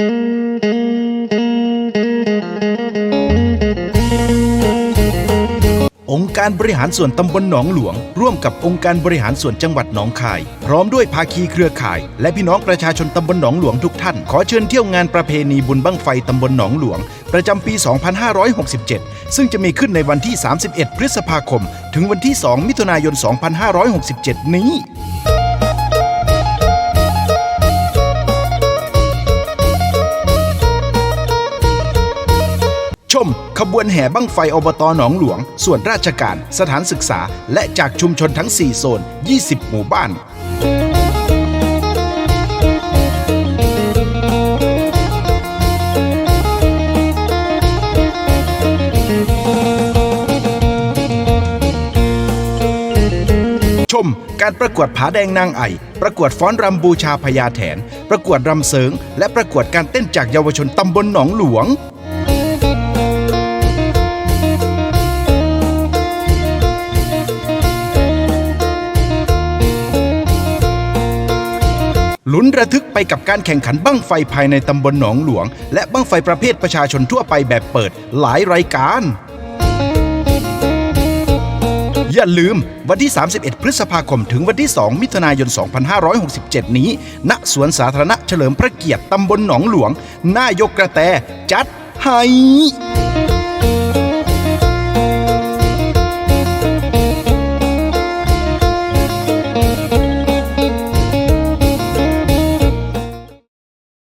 องค์การบริหารส่วนตำบลหนองหลวง ร่วมกับองค์การบริหารส่วนจังหวัดหนองคาย พร้อมด้วยภาคีเครือข่าย และพี่น้องประชาชนตำบลหนองหลวงทุกท่าน ขอเชิญเที่ยวงานประเพณีบุญบั้งไฟตำบลหนองหลวง ประจำปี 2567 ซึ่งจะมีขึ้นในวันที่ 31 พฤษภาคม ถึงวันที่ 2 มิถุนายน 2567 นี้ ชม ขบวนแห่บั้งไฟอบตหนองหลวง ส่วนราชการ สถานศึกษา และจากชุมชนทั้ง 4 โซน 20 หมู่บ้าน ชม การประกวดผาแดงนางไอ ประกวดฟ้อนรำบูชาพญาแถน ประกวดรำเสริง และประกวดการเต้นจากเยาวชนตำบลหนองหลวง ลุ้นระทึกไปกับการแข่งขันบั้งไฟภายในตำบลหนองหลวง และบั้งไฟประเภทประชาชนทั่วไปแบบเปิดหลายรายการ อย่าลืมวันที่ 31 พฤษภาคมถึงวันที่ 2 มิถุนายน 2567 นี้ ณ สวนสาธารณะเฉลิมพระเกียรติตำบลหนองหลวงนายกกระแต จัดให้